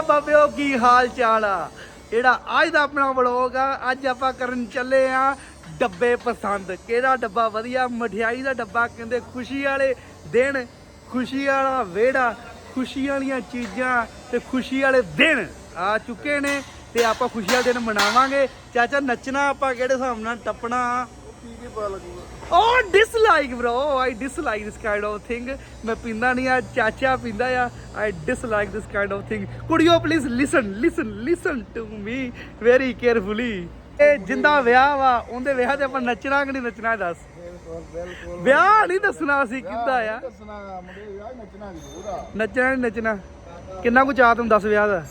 ਆ ਬਾਬਿਓ ਕੀ ਹਾਲ ਚਾਲ ਆ? ਜਿਹੜਾ ਅੱਜ ਦਾ ਆਪਣਾ ਵਲੋਗ ਆ, ਅੱਜ ਆਪਾਂ ਕਰਨ ਚੱਲੇ ਆ ਡੱਬੇ ਪਸੰਦ। ਕਿਹੜਾ ਡੱਬਾ ਵਧੀਆ? ਮਠਿਆਈ ਦਾ ਡੱਬਾ, ਕਹਿੰਦੇ ਖੁਸ਼ੀ ਵਾਲੇ ਦਿਨ, ਖੁਸ਼ੀ ਵਾਲਾ ਵਿਹੜਾ, ਖੁਸ਼ੀ ਵਾਲੀਆਂ ਚੀਜ਼ਾਂ ਤੇ ਖੁਸ਼ੀ ਵਾਲੇ ਦਿਨ ਆ ਚੁੱਕੇ ਨੇ ਤੇ ਆਪਾਂ ਖੁਸ਼ੀ ਵਾਲੇ ਦਿਨ ਮਨਾਵਾਂਗੇ। ਚਾਚਾ, ਨੱਚਣਾ ਆਪਾਂ ਕਿਹੜੇ ਹਿਸਾਬ ਨਾਲ? ਟੱਪਣਾ? Oh, dislike, bro. I dislike this kind of thing. ਮੈਂ ਪੀਂਦਾ ਨਹੀਂ ਆ ਚਾਚਾ ਪੀਂਦਾ ਆ dislike this kind of thing. Could you please listen, listen, listen to me very carefully. ਇਹ ਜਿੰਦਾ ਵਿਆਹ ਵਾ ਉਹਦੇ ਵਿਆਹ ਤੇ ਆਪਾਂ ਨੱਚਣਾ ਕਿ ਨਹੀਂ ਨੱਚਣਾ ਦੱਸ ਵਿਆਹ ਨਹੀਂ ਦੱਸਣਾ ਸੀ ਕਿੱਦਾਂ ਆ ਦੱਸਣਾ ਮੁੰਡੇ ਯਾਰ ਨੱਚਣਾ ਜ਼ਰੂਰ ਆ ਨੱਚਣਾ ਨਹੀਂ ਨੱਚਣਾ ਕਿੰਨਾ ਕੁ ਚਾਹ ਤੂੰ ਦੱਸ ਵਿਆਹ ਦਾ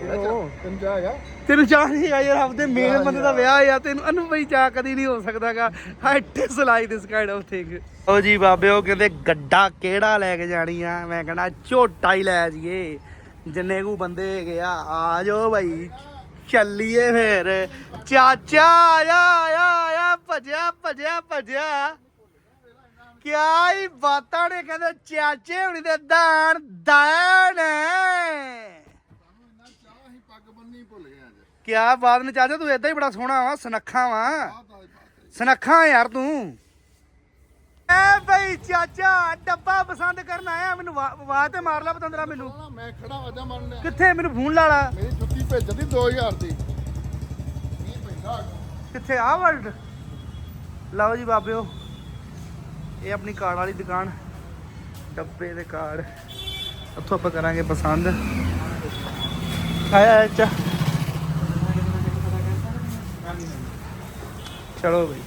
ਤੈਨੂੰ ਚਾਹ ਹੈਗਾ? ਤੈਨੂੰ ਚਾਹ ਨਹੀਂ ਆ ਯਾਰ ਆਪਦੇ ਮੇਨ ਬੰਦੇ ਦਾ ਵਿਆਹ ਆ ਤੈਨੂੰ ਅਨੂ ਬਈ ਚਾਹ ਕਦੀ ਨਹੀਂ ਹੋ ਸਕਦਾਗਾ। I dislike this kind of thing ਓ ਜੀ ਬਾਬੇ ਉਹ ਕਹਿੰਦੇ ਗੱਡਾ ਕਿਹੜਾ ਲੈ ਕੇ ਜਾਣੀ ਆ? ਮੈਂ ਕਹਿੰਦਾ ਝੋਟਾ ਹੀ ਲੈ ਜੀਏ ਜਿੰਨੇ ਕੋ ਬੰਦੇ ਹੈਗੇ ਆ ਆ ਜਾਓ ਭਾਈ ਚੱਲੀਏ ਫੇਰ। ਚਾਚਾ ਆਇਆ ਆਇਆ ਆਇਆ ਭਜਿਆ ਭਜਿਆ ਭਜਿਆ। ਕਿਆ ਹੀ ਬਾਤਾਂ ਨੇ ਕਹਿੰਦੇ ਚਾਚੇ ਹੁਣੀ ਦੇ ਦਾਨ ਦਾਨ ਭੁੱਲ ਅੱਜ। ਕਿਆ ਬਾਤ ਨੇ ਚਾਚਾ ਤੂੰ ਏਦਾਂ ਹੀ ਬੜਾ ਸੋਹਣਾ ਵਾ ਸੁਨੱਖਾ ਵਾ। ਸੁਨੱਖਾ ਯਾਰ ਤੂੰ। ਐ ਬਈ ਚਾਚਾ ਡੱਬਾ ਪਸੰਦ ਕਰਨ ਆਇਆ ਮੈਨੂੰ ਵਾ- ਆਵਾਜ਼ ਤੇ ਮਾਰ ਲਾ ਪਤੰਦਰਾ ਮੈਨੂੰ। ਮੈਂ ਖੜਾ ਵਜਾ ਮੰਨ ਲਿਆ ਕਿੱਥੇ ਮੈਨੂੰ ਫੋਨ ਲਾ ਲਾ। ਮੇਰੀ ਜੁੱਤੀ ਭੇਜਦੀ 2000 ਦੀ ਨਹੀਂ ਪੈਂਦਾ। ਕਿੱਥੇ ਆ ਵਰਲਡ ਲਓ ਜੀ ਬਾਬਿਓ ਇਹ ਆਪਣੀ ਕਾਰਡ ਵਾਲੀ ਦੁਕਾਨ। ਡੱਬੇ ਦੇ ਕਾਰਡ। ਉੱਥੋਂ ਆਪਾਂ ਕਰਾਂਗੇ ਪਸੰਦ। ਆਇਆ ਅੱਛਾ ਚਲੋ ਬਈ।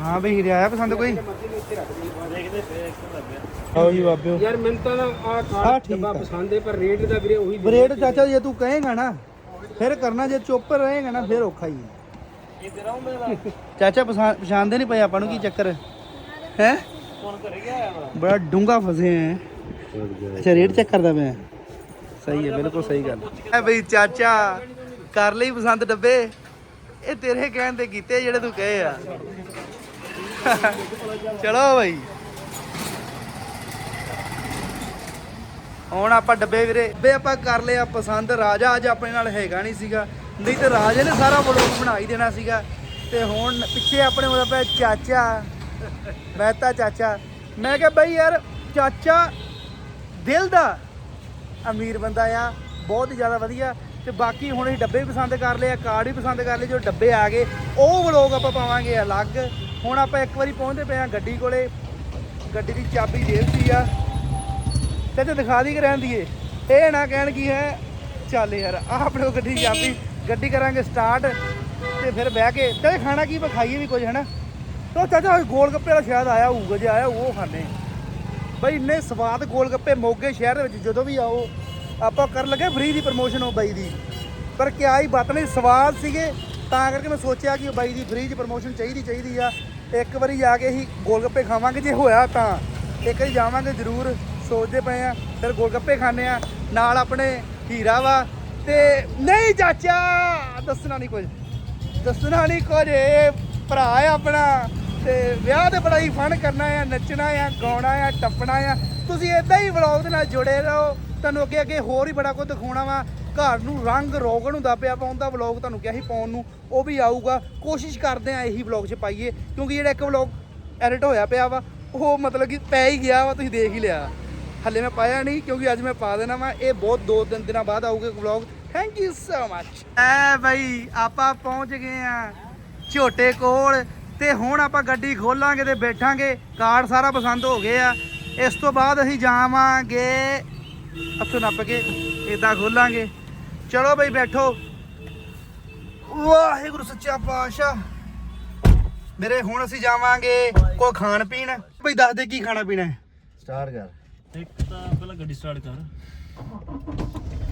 ਹਾਂ ਬਈ ਹੀਰੇ ਆਇਆ ਪਸੰਦ ਕੋਈ? ਆਓ ਜੀ ਬਾਬਿਓ। ਯਾਰ ਮੈਨੂੰ ਤਾਂ ਨਾ ਆਹ ਆਹ ਕਾਰ ਠੀਕ ਡੱਬਾ ਆ। ਪਸੰਦ ਹੈ ਪਰ ਰੇਟ ਦਾ ਵੀਰੇ ਉਹੀ ਰੇਟ ਚਾਚਾ ਜੇ ਤੂੰ ਕਹੇਗਾ ਨਾ ਫਿਰ ਕਰਨਾ ਜੇ ਚੁੱਪ ਰਹੇਗਾ ਨਾ ਫਿਰ ਔਖਾ ਹੀ ਹੈ। ਚਾਚਾ ਪਛਾਣ- ਪਛਾਣਦੇ ਨਹੀਂ ਪਏ ਆਪਾਂ ਨੂੰ ਕੀ ਚੱਕਰ? ਹੈ? ਬੜਾ ਡੂੰਗਾ ਫਸੇ ਹੈ ਅੱਛਾ ਰੇਟ ਚੈੱਕ ਕਰਦਾ ਮੈਂ ਸਹੀ ਹੈ ਬਿਲਕੁਲ ਸਹੀ ਗੱਲ ਹੈ। ਬਈ ਚਾਚਾ ਕਰ ਲਈ ਪਸੰਦ ਡੱਬੇ। ਇਹ ਤੇਰੇ ਕਹਿਣ ਤੇ ਕੀਤੇ ਜਿਹੜੇ ਤੂੰ ਕਹੇ ਆ। ਚਲੋ ਬਈ। ਹੁਣ ਆਪਾਂ ਡੱਬੇ ਵੀਰੇ, ਡੱਬੇ ਆਪਾਂ ਕਰ ਲਏ ਪਸੰਦ। ਰਾਜਾ ਅੱਜ ਆਪਣੇ ਨਾਲ ਹੈਗਾ ਨਹੀਂ ਸੀਗਾ। ਨਹੀਂ ਤੇ ਰਾਜੇ ਨੇ ਸਾਰਾ ਵਲੋਗ ਬਣਾ ਹੀ ਦੇਣਾ ਸੀਗਾ। ਤੇ ਹੁਣ ਪਿੱਛੇ ਆਪਣੇ ਉਹਦਾ ਪਿਆ ਚਾਚਾ। ਮਹਿਤਾ ਚਾਚਾ। ਮੈਂ ਕਿਹਾ ਬਈ ਯਾਰ, ਚਾਚਾ ਦਿਲ ਦਾ ਅਮੀਰ ਬੰਦਾ ਆ। ਬਹੁਤ ਜ਼ਿਆਦਾ ਵਧੀਆ। ਤੇ ਬਾਕੀ ਹੁਣ ਅਸੀਂ ਡੱਬੇ ਵੀ ਪਸੰਦ ਕਰ ਲਏ ਆ, ਕਾਰਡ ਵੀ ਪਸੰਦ ਕਰ ਲਏ, ਜੋ ਡੱਬੇ ਆ ਗਏ, ਉਹ ਵਲੋਗ ਆਪਾਂ ਪਾਵਾਂਗੇ ਅਲੱਗ। ਹੁਣ ਆਪਾਂ ਇੱਕ ਵਾਰੀ ਪਹੁੰਚਦੇ ਪਏ ਆ ਗੱਡੀ ਕੋਲੇ। ਗੱਡੀ ਦੀ ਚਾਬੀ ਜੇਬ 'ਚ ਆ। ਤੇ ਤੇ ਦਿਖਾ ਦੀ ਕਿ ਰਹਿਣ ਦੀਏ ਇਹ ਨਾ ਕਹਿਣ ਕੀ ਹੈ, ਚੱਲ ਯਾਰ, ਆਹ ਆਪਣੇ ਕੋਲ ਗੱਡੀ ਚਾਬੀ, ਗੱਡੀ ਕਰਾਂਗੇ ਸਟਾਰਟ ਤੇ ਫਿਰ ਬਹਿ ਕੇ, ਤੇ ਖਾਣਾ ਕੀ ਖਾਈਏ ਵੀ ਕੁਝ, ਹਨਾ? ਤੋ ਚਾਚਾ ਗੋਲ ਗੱਪੇ ਵਾਲਾ ਸ਼ਾਇਦ ਆਇਆ ਹੋਊਗਾ, ਜੇ ਆਇਆ ਉਹ ਖਾਣੇ ਬਈ ਇੰਨੇ ਸਵਾਦ ਗੋਲ ਗੱਪੇ ਮੋਗੇ ਸ਼ਹਿਰ ਦੇ ਵਿੱਚ, ਜਦੋਂ ਵੀ ਆਓ ਆਪਾਂ ਕਰਨ ਲੱਗੇ ਫ੍ਰੀ ਦੀ ਪ੍ਰਮੋਸ਼ਨ ਉਹ ਬਾਈ ਦੀ। ਪਰ ਕਿਆ ਹੀ ਬਾਤ ਨਹੀਂ ਸਵਾਦ ਸੀਗੇ, ਤਾਂ ਕਰਕੇ ਮੈਂ ਸੋਚਿਆ ਕਿ ਉਹ ਬਾਈ ਦੀ ਫ੍ਰੀ ਦੀ ਪ੍ਰਮੋਸ਼ਨ ਚਾਹੀਦੀ ਚਾਹੀਦੀ ਆ। ਇੱਕ ਵਾਰੀ ਜਾ ਕੇ ਅਸੀਂ ਗੋਲਗੱਪੇ ਖਾਵਾਂਗੇ, ਜੇ ਹੋਇਆ ਤਾਂ। ਇੱਕ ਵਾਰੀ ਜਾਵਾਂਗੇ ਜ਼ਰੂਰ, ਸੋਚਦੇ ਪਏ ਆ, ਫਿਰ ਗੋਲਗੱਪੇ ਖਾਣੇ ਆ। ਨਾਲ ਆਪਣੇ ਹੀਰਾ ਵਾ ਤੇ ਨਹੀਂ ਚਾਚਾ, ਦੱਸਣਾ ਨਹੀਂ ਕੁਝ। ਦੱਸਣਾ ਨਹੀਂ ਕੁਝ ਇਹ ਭਰਾ ਆ ਆਪਣਾ। ਤੇ ਵਿਆਹ ਤੇ ਬੜਾ ਹੀ ਫਨ ਕਰਨਾ ਆ, ਨੱਚਣਾ ਆ, ਗਾਉਣਾ ਆ, ਟੱਪਣਾ ਆ। ਤੁਸੀਂ ਇਦਾਂ ਹੀ ਵਲੌਗ ਦੇ ਨਾਲ ਜੁੜੇ ਰਹੋ। ਤੁਹਾਨੂੰ ਅੱਗੇ ਅੱਗੇ ਹੋਰ ਹੀ ਬੜਾ ਕੁਝ ਦਿਖਾਉਣਾ ਵਾ। ਘਰ ਨੂੰ ਰੰਗ ਰੋਗਣ ਹੁੰਦਾ ਪਿਆ ਪਾਉਣ ਉਹਦਾ ਵਲੌਗ ਤੁਹਾਨੂੰ ਕਿਹਾ ਸੀ ਪਾਉਣ ਨੂੰ। ਉਹ ਵੀ ਆਊਗਾ। ਕੋਸ਼ਿਸ਼ ਕਰਦੇ ਆ ਇਹੀ ਵਲੌਗ 'ਚ ਪਾਈਏ, ਕਿਉਂਕਿ ਜਿਹੜਾ ਇੱਕ ਵਲੌਗ ਐਡਿਟ ਹੋਇਆ ਪਿਆ ਵਾ, ਉਹ ਮਤਲਬ ਕਿ ਪੈ ਹੀ ਗਿਆ ਵਾ, ਤੁਸੀਂ ਦੇਖ ਹੀ ਲਿਆ। ਹੱਲੇ ਮੈਂ ਪਾਇਆ ਨਹੀਂ, ਕਿਉਂਕਿ ਅੱਜ ਮੈਂ ਪਾ ਦੇਣਾ ਵਾ। ਇਹ ਬਹੁਤ ਦੋ ਤਿੰਨ ਦਿਨਾਂ ਬਾਅਦ ਆਊਗਾ vlog thank you so much ਐ ਬਈ, ਆਪਾਂ ਪਹੁੰਚ ਗਏ ਆ ਝੋਟੇ ਕੋਲ, ਤੇ ਹੁਣ ਆਪਾਂ ਗੱਡੀ ਖੋਲਾਂਗੇ ਤੇ ਬੈਠਾਂਗੇ। ਕਾਰਡ ਸਾਰਾ ਪਸੰਦ ਹੋ ਗਏ ਆ ਇਸ ਤੋਂ ਬਾਅਦ ਅਸੀਂ ਜਾਵਾਂਗੇ ਹੱਥੋਂ ਨੱਪ ਕੇ ਇਦਾਂ ਖੋਲਾਂਗੇ। ਚਲੋ ਬਈ ਬੈਠੋ। ਵਾਹਿਗੁਰੂ ਸੱਚਾ ਪਾਤਸ਼ਾਹ। ਮੇਰੇ ਹੁਣ ਅਸੀਂ ਜਾਵਾਂਗੇ ਕੋਈ ਖਾਣ ਪੀਣ। ਬਈ ਦੱਸ ਦੇ ਕੀ ਖਾਣਾ ਪੀਣਾ ਹੈ? ਸਟਾਰਟ ਕਰ। ਇੱਕ ਤਾਂ ਪਹਿਲਾਂ ਗੱਡੀ ਸਟਾਰਟ ਕਰ।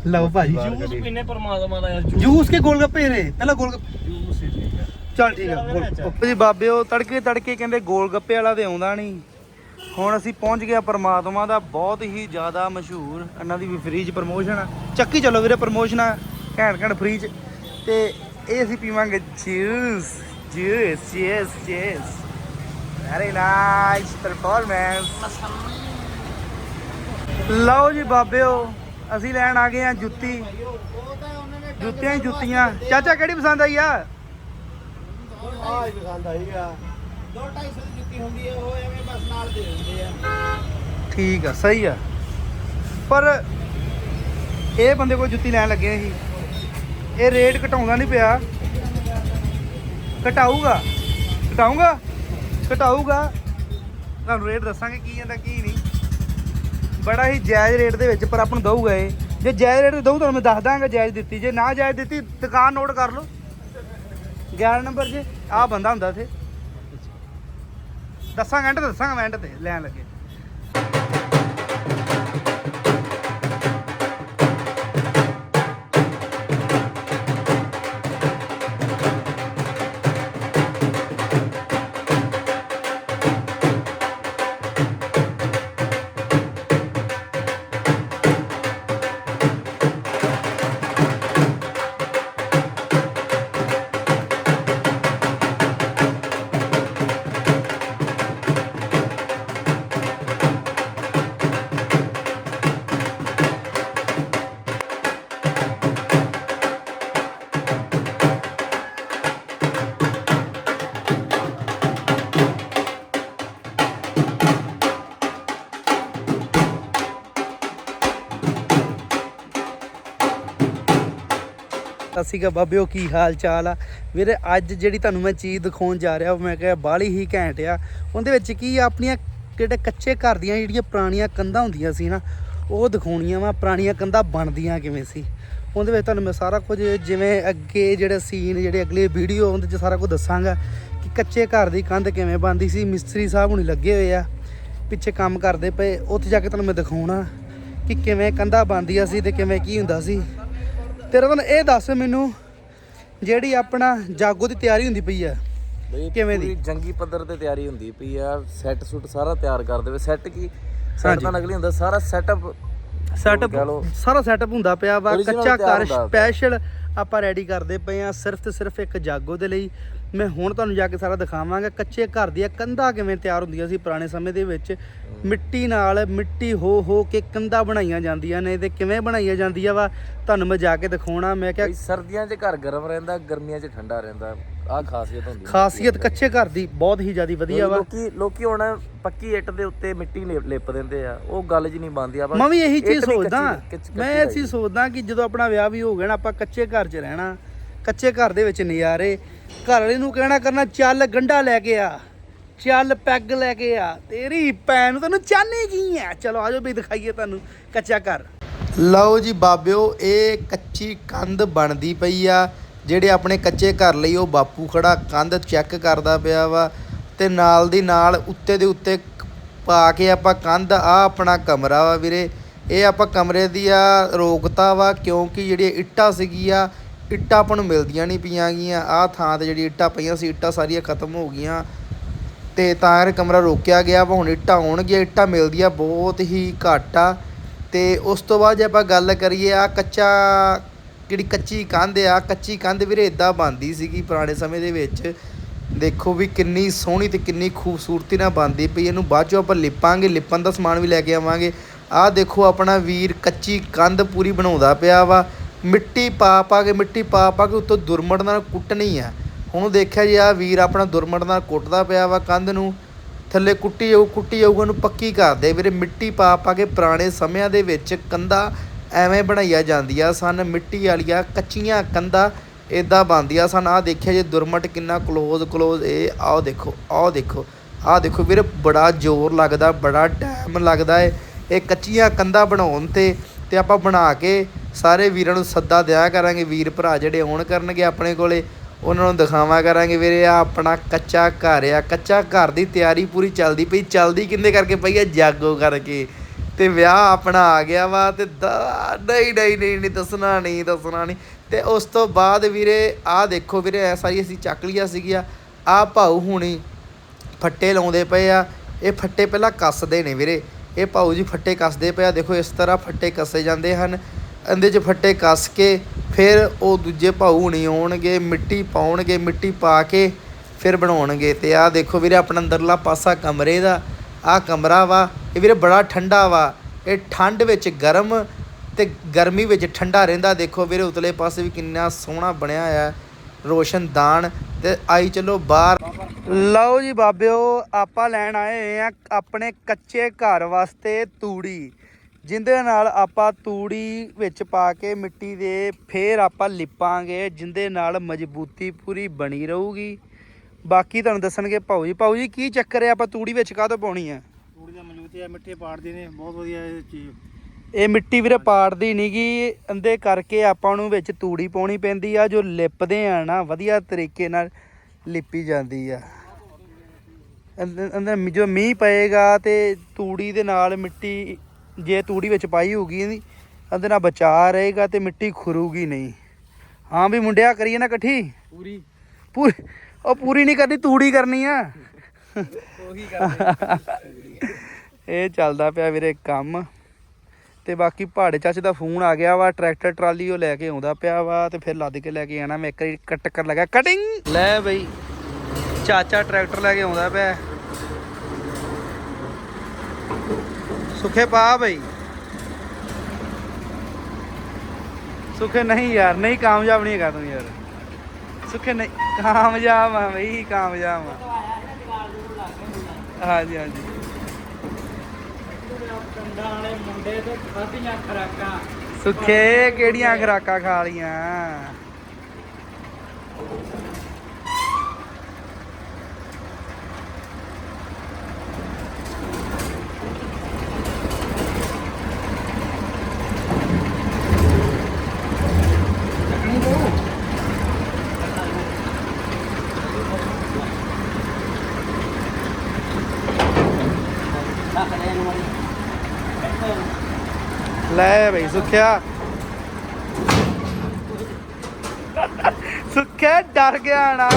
ਲਓ ਭਾਜੀ। ਜੂਸ ਪੀਨੇ ਪਰਮਾਤਮਾ ਦਾ ਯਾਰ ਜੂਸ। ਕੇ ਗੋਲ ਗੱਪੇ ਨੇ? ਪਹਿਲਾਂ ਗੋਲ ਗੱਪੇ ਜੂਸ ਹੀ ਠੀਕ ਹੈ ਚਲ ਠੀਕ ਆ ਗੋਲ- ਜੀ ਬਾਬਿਓ ਤੜਕੇ ਤੜਕੇ ਕਹਿੰਦੇ ਗੋਲ ਗੱਪੇ ਵਾਲਾ ਤੇ ਆਉਂਦਾ ਨਹੀਂ। ਹੁਣ ਅਸੀਂ ਪਹੁੰਚ ਗਏ ਆ ਪਰਮਾਤਮਾ ਦਾ ਬਹੁਤ ਹੀ ਜ਼ਿਆਦਾ ਮਸ਼ਹੂਰ, ਇਹਨਾਂ ਦੀ ਵੀ ਫ੍ਰੀ ਚ ਪ੍ਰਮੋਸ਼ਨ ਆ। ਚੱਕੀ ਚੱਲੋ ਵੀਰੇ ਪ੍ਰਮੋਸ਼ਨ ਆ, ਘੈਂਟ ਘੈਂਟ ਫ੍ਰੀ ਚ ਤੇ ਇਹ ਅਸੀਂ ਪੀਵਾਂਗੇ juice juice yes yes very nice performance ਲਓ ਜੀ ਬਾਬਿਓ, ਅਸੀਂ ਲੈਣ ਆ ਗਏ ਆ ਜੁੱਤੀ। ਜੁੱਤੀਆਂ ਹੀ ਜੁੱਤੀਆਂ। ਚਾਚਾ, ਕਿਹੜੀ ਪਸੰਦ ਆਈ ਆ? ਆ ਹੀ ਪਸੰਦ ਆਈ ਆ। 2-250 ਦੀ ਜੁੱਤੀ ਹੁੰਦੀ ਹੈ, ਉਹ ਐਵੇਂ ਬਸ ਨਾਲ ਦੇ ਦਿੰਦੇ ਆ। ਠੀਕ ਆ, ਸਹੀ ਆ। ਪਰ ਇਹ ਬੰਦੇ ਕੋਲ ਜੁੱਤੀ ਲੈਣ ਲੱਗੇ ਸੀ। ਇਹ ਰੇਟ ਘਟਾਉਂਦਾ ਨਹੀਂ ਪਿਆ। ਘਟਾਊਗਾ। ਘਟਾਊਗਾ? ਘਟਾਊਗਾ। ਤੁਹਾਨੂੰ ਰੇਟ ਦੱਸਾਂਗੇ ਕੀ ਜਾਂਦਾ, ਕੀ ਨਹੀਂ। ਬੜਾ ਹੀ ਜਾਇਜ਼ ਰੇਟ ਦੇ ਵਿੱਚ ਪਰ ਆਪਾਂ ਨੂੰ ਦਊਗਾ ਇਹ। ਜੇ ਜਾਇਜ਼ ਰੇਟ ਤੇ ਦਊ ਤੁਹਾਨੂੰ ਮੈਂ ਦੱਸ ਦਾਂਗਾ ਜਾਇਜ਼ ਦਿੱਤੀ। ਜੇ ਨਾ ਜਾਇਜ਼ ਦਿੱਤੀ, ਦੁਕਾਨ ਨੋਟ ਕਰ ਲਓ। 11 ਨੰਬਰ 'ਚ ਆਹ ਬੰਦਾ ਹੁੰਦਾ ਇੱਥੇ। ਦੱਸਾਂਗਾ ਐਂਡ ਦੱਸਾਂਗਾ ਮੈਂ ਐਂਡ ਤੇ ਲੈਣ ਲੱਗੇ ਸਤਿ ਸ਼੍ਰੀ ਅਕਾਲ ਬਾਬਿਓ ਕੀ ਹਾਲ ਚਾਲ ਆ? ਵੀਰੇ, ਅੱਜ ਜਿਹੜੀ ਤੁਹਾਨੂੰ ਮੈਂ ਚੀਜ਼ ਦਿਖਾਉਣ ਜਾ ਰਿਹਾ, ਉਹ ਮੈਂ ਕਿਹਾ ਬਾਲੀ ਹੀ ਘੈਂਟ ਆ। ਉਹਦੇ ਵਿੱਚ ਕੀ ਆਪਣੀਆਂ ਜਿਹੜੇ ਕੱਚੇ ਘਰ ਦੀਆਂ ਜਿਹੜੀਆਂ ਪੁਰਾਣੀਆਂ ਕੰਧਾਂ ਹੁੰਦੀਆਂ ਸੀ ਨਾ, ਉਹ ਦਿਖਾਉਣੀਆਂ ਵਾ। ਪੁਰਾਣੀਆਂ ਕੰਧਾਂ ਬਣਦੀਆਂ ਕਿਵੇਂ ਸੀ? ਉਹਦੇ ਵਿੱਚ ਤੁਹਾਨੂੰ ਮੈਂ ਸਾਰਾ ਕੁਝ ਜਿਵੇਂ ਅੱਗੇ ਜਿਹੜੇ ਸੀਨ, ਜਿਹੜੇ ਅਗਲੇ ਵੀਡੀਓ, ਉਹਦੇ 'ਚ ਸਾਰਾ ਕੁਝ ਦੱਸਾਂਗਾ ਕਿ ਕੱਚੇ ਘਰ ਦੀ ਕੰਧ ਕਿਵੇਂ ਬਣਦੀ ਸੀ। ਮਿਸਤਰੀ ਸਾਹਿਬ ਹੁਣੀ ਲੱਗੇ ਹੋਏ ਆ, ਪਿੱਛੇ ਕੰਮ ਕਰਦੇ ਪਏ। ਉੱਥੇ ਜਾ ਕੇ ਤੁਹਾਨੂੰ ਮੈਂ ਦਿਖਾਉਣਾ ਕਿ ਕਿਵੇਂ ਕੰਧਾਂ ਬਣਦੀਆਂ ਸੀ ਤੇ ਕਿਵੇਂ ਕੀ ਹੁੰਦਾ ਸੀ। ਤੇਰਾ ਤਾਂ ਇਹ ਦੱਸ ਮੈਨੂੰ ਜਿਹੜੀ ਆਪਣਾ ਜਾਗੋ ਦੀ ਤਿਆਰੀ ਹੁੰਦੀ ਪਈ ਆ ਬਈ ਕਿਵੇਂ ਦੀ? ਜੰਗੀ ਪੱਧਰ ਤੇ ਤਿਆਰੀ ਹੁੰਦੀ ਪਈ ਆ ਸੈੱਟ ਸੁੱਟ ਸਾਰਾ ਤਿਆਰ ਕਰ ਦੇਵੇ ਸੈੱਟ ਕੀ ਸੈੱਟ। ਤਾਂ ਨਕਲੀ ਹੁੰਦਾ ਸਾਰਾ ਸੈਟਅਪ ਸੈਟਅਪ। ਸਾਰਾ ਸੈਟਅਪ ਹੁੰਦਾ ਪਿਆ ਵਾ ਕੱਚਾ ਘਰ। ਸਪੈਸ਼ਲ ਆਪਾਂ ਰੈਡੀ ਕਰਦੇ ਪਏ ਆ ਸਿਰਫ ਤੇ ਸਿਰਫ ਇੱਕ ਜਾਗੋ ਦੇ ਲਈ ਮੈਂ ਹੁਣ ਤੁਹਾਨੂੰ ਜਾ ਕੇ ਸਾਰਾ ਦਿਖਾਵਾਂਗਾ ਕੱਚੇ ਘਰ ਦੀਆਂ ਕੰਧਾਂ ਕਿਵੇਂ ਤਿਆਰ ਹੁੰਦੀਆਂ ਸੀ ਪੁਰਾਣੇ ਸਮੇਂ ਦੇ ਵਿੱਚ। ਮਿੱਟੀ ਨਾਲ ਮਿੱਟੀ ਹੋ ਹੋ ਕੇ ਕੰਧਾਂ ਬਣਾਈਆਂ ਜਾਂਦੀਆਂ ਨੇ ਤੇ ਕਿਵੇਂ ਬਣਾਈਆਂ ਜਾਂਦੀਆਂ ਵਾ ਤੁਹਾਨੂੰ ਮੈਂ ਜਾ ਕੇ ਦਿਖਾਉਣਾ। ਮੈਂ ਕਿਹਾ ਸਰਦੀਆਂ 'ਚ ਘਰ ਗਰਮ ਰਹਿੰਦਾ ਗਰਮੀਆਂ 'ਚ ਠੰਡਾ ਰਹਿੰਦਾ ਆਹ ਖਾਸੀਅਤ ਹੁੰਦੀ। ਖਾਸੀਅਤ ਕੱਚੇ ਘਰ ਦੀ ਬਹੁਤ ਹੀ ਜ਼ਿਆਦੀ ਵਧੀਆ ਵਾ। ਲੋਕੀ ਲੋਕੀ ਹੁਣ ਪੱਕੀ ਇੱਟ ਦੇ ਉੱਤੇ ਮਿੱਟੀ ਲਿਪ- ਦਿੰਦੇ ਆ ਉਹ ਗੱਲ ਜੀ ਨਹੀਂ ਬਣਦੀ ਆ ਮੈਂ ਵੀ ਇਹੀ ਚੀਜ਼ ਸੋਚਦਾ। ਮੈਂ ਇਹ ਚੀਜ਼ ਸੋਚਦਾ ਕਿ ਜਦੋਂ ਆਪਣਾ ਵਿਆਹ ਵੀ ਹੋ ਗਿਆ ਨਾ ਆਪਾਂ ਕੱਚੇ ਘਰ 'ਚ ਰਹਿਣਾ ਕੱਚੇ ਘਰ ਦੇ ਵਿੱਚ ਨਜ਼ਾਰੇ। ਘਰ ਵਾਲੇ ਨੂੰ ਕਹਿਣਾ ਕਰਨਾ, ਚੱਲ ਗੰਡਾ ਲੈ ਕੇ ਆ, ਚੱਲ ਪੈਗ ਲੈ ਕੇ ਆ, ਤੇਰੀ ਭੈਣ ਨੂੰ ਤੈਨੂੰ ਚਾਹਨੇ ਕੀ ਆ ਚਲੋ ਆਜੋ ਵੀ ਦਿਖਾਈਏ ਤੁਹਾਨੂੰ, ਕੱਚਾ ਘਰ। ਲਓ ਜੀ ਬਾਬਿਓ, ਇਹ ਕੱਚੀ ਕੰਧ ਬਣਦੀ ਪਈ ਆ, ਜਿਹੜੇ ਆਪਣੇ ਕੱਚੇ ਘਰ ਲਈ ਉਹ ਬਾਪੂ ਖੜਾ ਕੰਧ ਚੈੱਕ ਕਰਦਾ ਪਿਆ ਵਾ ਤੇ ਨਾਲ ਦੀ ਨਾਲ ਉੱਤੇ ਦੇ ਉੱਤੇ ਪਾ ਕੇ ਆਪਾਂ ਕੰਧ ਆ ਆਪਣਾ ਕਮਰਾ ਵਾ ਵੀਰੇ। ਇਹ ਆਪਾਂ ਕਮਰੇ ਦੀ ਆ ਰੋਕਤਾ ਵਾ, ਕਿਉਂਕਿ ਜਿਹੜੀ ਇੱਟਾਂ ਸੀਗੀ ਆ ਇੱਟਾਂ ਆਪਾਂ ਨੂੰ ਮਿਲਦੀਆਂ ਨਹੀਂ ਪਈਆਂ ਗੀਆਂ ਆਹ ਥਾਂ ਤੇ ਜਿਹੜੀ ਇੱਟਾਂ ਪਈਆਂ ਸੀ, ਇੱਟਾਂ ਸਾਰੀਆਂ ਖਤਮ ਹੋ ਗਈਆਂ। ਤੇ ਤਾਂ ਇਹ ਕਮਰਾ ਰੋਕਿਆ ਗਿਆ ਵਾ, ਹੁਣ ਇੱਟਾਂ ਆਉਣਗੀਆਂ, ਇੱਟਾਂ ਮਿਲਦੀਆਂ ਬਹੁਤ ਹੀ ਘੱਟ ਆ। ਤੇ ਉਸ ਤੋਂ ਬਾਅਦ ਜੇ ਆਪਾਂ ਗੱਲ ਕਰੀਏ ਆ ਕੱਚਾ, ਜਿਹੜੀ ਕੱਚੀ ਕੰਧ ਆ, ਕੱਚੀ ਕੰਧ ਵੀਰੇ ਇਦਾਂ ਬਣਦੀ ਸੀਗੀ ਪੁਰਾਣੇ ਸਮੇਂ ਦੇ ਵਿੱਚ। ਦੇਖੋ ਵੀ ਕਿੰਨੀ ਸੋਹਣੀ ਤੇ ਕਿੰਨੀ ਖੂਬਸੂਰਤੀ ਨਾਲ ਬਣਦੀ ਪਈ, ਇਹਨੂੰ ਬਾਅਦ ਚੋਂ ਆਪਾਂ ਲਿਪਾਂਗੇ, ਲਿਪਣ ਦਾ ਸਮਾਨ ਵੀ ਲੈ ਕੇ ਆਵਾਂਗੇ। ਆਹ ਦੇਖੋ ਆਪਣਾ ਵੀਰ ਕੱਚੀ ਕੰਧ ਪੂਰੀ ਬਣਾਉਂਦਾ ਪਿਆ ਵਾ। ਮਿੱਟੀ ਪਾ ਪਾ ਕੇ, ਮਿੱਟੀ ਪਾ ਪਾ ਕੇ ਉੱਤੋਂ ਦੁਰਮਟ ਨਾਲ ਕੁੱਟਣੀ ਆ। ਹੁਣ ਦੇਖਿਆ ਜੀ ਆ ਵੀਰ ਆਪਣਾ ਦੁਰਮਟ ਨਾਲ ਕੁੱਟਦਾ ਪਿਆ ਵਾ ਕੰਧ ਨੂੰ। ਥੱਲੇ ਕੁੱਟੀ ਜਾਊ, ਕੁੱਟੀ ਜਾਊਗਾ ਉਹਨੂੰ ਪੱਕੀ ਕਰਦੇ ਵੀਰੇ, ਮਿੱਟੀ ਪਾ ਪਾ ਕੇ ਪੁਰਾਣੇ ਸਮਿਆਂ ਦੇ ਵਿੱਚ ਕੰਧਾਂ ਐਵੇਂ ਬਣਾਈਆਂ ਜਾਂਦੀਆਂ ਸਨ। ਮਿੱਟੀ ਵਾਲੀਆਂ ਕੱਚੀਆਂ ਕੰਧਾਂ ਇਦਾਂ ਬਣਦੀਆਂ ਸਨ। ਆ ਦੇਖਿਆ ਜੇ, ਦੁਰਮਟ ਕਿੰਨਾ ਕਲੋਜ਼ ਕਲੋਜ਼ ਇਹ ਆਓ ਦੇਖੋ ਆਓ ਦੇਖੋ, ਆਹ ਦੇਖੋ ਵੀਰੇ, ਬੜਾ ਜ਼ੋਰ ਲੱਗਦਾ, ਬੜਾ ਟਾਈਮ ਲੱਗਦਾ ਏ। ਇਹ ਕੱਚੀਆਂ ਕੰਧਾਂ ਬਣਾਉਣ ਤੇ ਤੇ ਆਪਾਂ ਬਣਾ ਕੇ ਸਾਰੇ ਵੀਰਾਂ ਨੂੰ ਸੱਦਾ ਦਿਆ ਕਰਾਂਗੇ, ਵੀਰ ਭਰਾ ਜਿਹੜੇ ਆਉਣ ਕਰਨਗੇ ਆਪਣੇ ਕੋਲੇ, ਉਹਨਾਂ ਨੂੰ ਦਿਖਾਵਾਂ ਕਰਾਂਗੇ ਵੀਰੇ ਆ ਆਪਣਾ ਕੱਚਾ ਘਰ ਆ, ਕੱਚਾ ਘਰ ਦੀ ਤਿਆਰੀ ਪੂਰੀ ਚੱਲਦੀ ਪਈ, ਚੱਲਦੀ ਕਿੰਦੇ ਕਰਕੇ ਪਈ ਆ? ਜਾਗੋ ਕਰਕੇ। ਤੇ ਵਿਆਹ ਆਪਣਾ ਆ ਗਿਆ ਵਾ ਤੇ ਦਾ- ਨਹੀਂ ਨਹੀਂ ਨਹੀਂ ਨਹੀਂ, ਦੱਸਣਾ ਨਹੀਂ ਦੱਸਣਾ ਨਹੀਂ। ਤੇ ਉਸ ਤੋਂ ਬਾਅਦ ਵੀਰੇ, ਆਹ ਦੇਖੋ ਵੀਰੇ ਐ ਸਾਰੀ ਅਸੀਂ ਚੱਕ ਲਿਆ ਸੀਗੀਆਂ। ਆ ਭਾਊ ਹੁਣੀ ਫੱਟੇ ਲਾਉਂਦੇ ਪਏ ਆ, ਇਹ ਫੱਟੇ ਪਹਿਲਾਂ ਕੱਸਦੇ ਨੇ ਵੀਰੇ। ਇਹ ਭਾਊ ਜੀ ਫੱਟੇ ਕੱਸਦੇ ਪਏ ਆ, ਦੇਖੋ ਇਸ ਤਰ੍ਹਾਂ ਫੱਟੇ ਕੱਸੇ ਜਾਂਦੇ ਹਨ। ਇਹਦੇ 'ਚ ਫੱਟੇ ਕੱਸ ਕੇ ਫਿਰ ਉਹ ਦੂਜੇ ਭਾਊ ਨਹੀਂ ਆਉਣਗੇ, ਮਿੱਟੀ ਪਾਉਣਗੇ, ਮਿੱਟੀ ਪਾ ਕੇ ਫਿਰ ਬਣਾਉਣਗੇ। ਤੇ ਆਹ ਦੇਖੋ ਵੀਰੇ ਆਪਣਾ ਅੰਦਰਲਾ ਪਾਸਾ ਕਮਰੇ ਦਾ, ਆਹ ਕਮਰਾ ਵਾ, ਇਹ ਵੀਰੇ ਬੜਾ ਠੰਡਾ ਵਾ। ਇਹ ਠੰਡ ਵਿੱਚ ਗਰਮ ਤੇ ਗਰਮੀ ਵਿੱਚ ਠੰਡਾ ਰਹਿੰਦਾ। ਦੇਖੋ ਵੀਰੇ ਉਤਲੇ ਪਾਸੇ ਵੀ ਕਿੰਨਾ ਸੋਹਣਾ ਬਣਿਆ ਆ ਰੋਸ਼ਨਦਾਨ ਤੇ ਆਈ ਚਲੋ ਬਾਹਰ। ਲਓ ਜੀ ਬਾਬਿਓ, ਆਪਾਂ ਲੈਣ ਆਏ ਹੋਏ ਆ ਆਪਣੇ ਕੱਚੇ ਘਰ ਵਾਸਤੇ ਤੂੜੀ। ਜਿੰਦੇ ਨਾਲ ਆਪਾਂ ਤੂੜੀ ਵਿੱਚ ਪਾ ਕੇ ਮਿੱਟੀ ਦੇ ਫੇਰ ਆਪਾਂ ਲਿਪਾਂਗੇ ਜਿੰਦੇ ਨਾਲ ਮਜ਼ਬੂਤੀ ਪੂਰੀ ਬਣੀ ਰਹੂਗੀ। ਬਾਕੀ ਤੁਹਾਨੂੰ ਦੱਸਣਗੇ ਭਾਊ ਜੀ। ਭਾਊ ਜੀ ਕੀ ਚੱਕਰ ਹੈ? ਆਪਾਂ ਤੂੜੀ ਵਿੱਚ ਕਾਹਤੋਂ ਪਾਉਣੀ ਆ ਤੂੜੀ ਦਾ ਮਜ਼ਬੂਤੀ ਆ ਮਿੱਠੇ ਪਾੜਦੇ ਨੇ। ਬਹੁਤ ਵਧੀਆ ਇਹ ਚੀਜ਼। ਇਹ ਮਿੱਟੀ ਵੀਰੇ ਪਾੜਦੀ ਨਹੀਂਗੀ ਇਹਦੇ ਕਰਕੇ ਆਪਾਂ ਨੂੰ ਵਿੱਚ ਤੂੜੀ ਪਾਉਣੀ ਪੈਂਦੀ ਆ ਜੋ ਲਿਪਦੇ ਆ ਨਾ ਵਧੀਆ ਤਰੀਕੇ ਨਾਲ ਲਿਪੀ ਜਾਂਦੀ ਆ। ਅੰਦਰ ਜੋ ਮੀਂਹ ਪਏਗਾ ਤੇ ਤੂੜੀ ਦੇ ਨਾਲ ਮਿੱਟੀ ਜੇ ਤੂੜੀ ਵਿੱਚ ਪਾਈ ਹੋਊਗੀ ਇਹਦੀ ਇਹਦੇ ਨਾਲ ਬਚਾ ਰਹੇਗਾ ਤੇ ਮਿੱਟੀ ਖੁਰੂਗੀ ਨਹੀਂ। ਹਾਂ ਵੀ ਮੁੰਡਿਆ ਕਰੀਏ ਨਾ ਇਕੱਠੀ? ਪੂਰੀ। ਪੂਰੀ ਉਹ ਪੂਰੀ ਨਹੀਂ ਕਰਨੀ ਤੂੜੀ ਕਰਨੀ ਆ। ਉਹੀ ਇਹ ਚੱਲਦਾ ਪਿਆ ਵੀਰੇ ਕੰਮ। ਤੇ ਬਾਕੀ ਪਹਾੜੇ ਚਾਚੇ ਦਾ ਫੋਨ ਆ ਗਿਆ ਵਾ ਟਰੈਕਟਰ ਟਰਾਲੀ ਉਹ ਲੈ ਕੇ ਆਉਂਦਾ ਪਿਆ ਵਾ ਤੇ ਫਿਰ ਲੱਦ ਕੇ ਲੈ ਕੇ ਆਣਾ। ਮੈਂ ਇੱਕ ਵਾਰੀ ਕੱਟ ਕਰ ਲਗਾ। ਕਟਿੰਗ! ਲੈ ਬਈ ਚਾਚਾ ਟਰੈਕਟਰ ਲੈ ਕੇ ਆਉਂਦਾ ਪਿਆ। ਸੁਖੇ ਪਾ ਬਈ। ਸੁਖੇ ਨਹੀਂ ਯਾਰ, ਨਹੀਂ ਕਾਮਯਾਬ ਨਹੀਂ ਹੈਗਾ ਤੂੰ ਯਾਰ। ਸੁਖੇ ਨਹੀਂ, ਕਾਮਯਾਬ ਆ ਬਈ, ਕਾਮਯਾਬ ਆ। ਹਾਂਜੀ ਹਾਂਜੀ। ਮੁੰਡੇ ਤੇ ਖਾਧੀਆਂ ਖਰਾਕਾਂ ਸੁੱਖੇ ਕਿਹੜੀਆਂ ਖਰਾਕਾਂ ਖਾ ਲੀਆਂ ਲੈ ਬਈ ਸੁੱਖਿਆ ਸੁੱਖਿਆ ਡਰ ਗਿਆ ਨਾ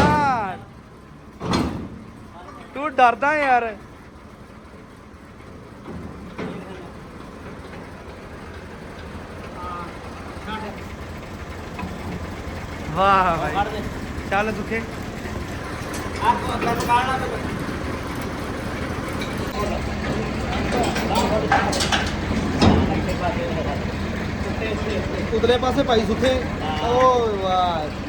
ਤੂੰ ਡਰਦਾ ਯਾਰ ਵਾਹ ਭਾਈ ਚੱਲ ਸੁੱਖੇ ਉਤਲੇ ਪਾਸੇ ਭਾਈ ਸੁੱਖੇ ਓ ਵਾਹ।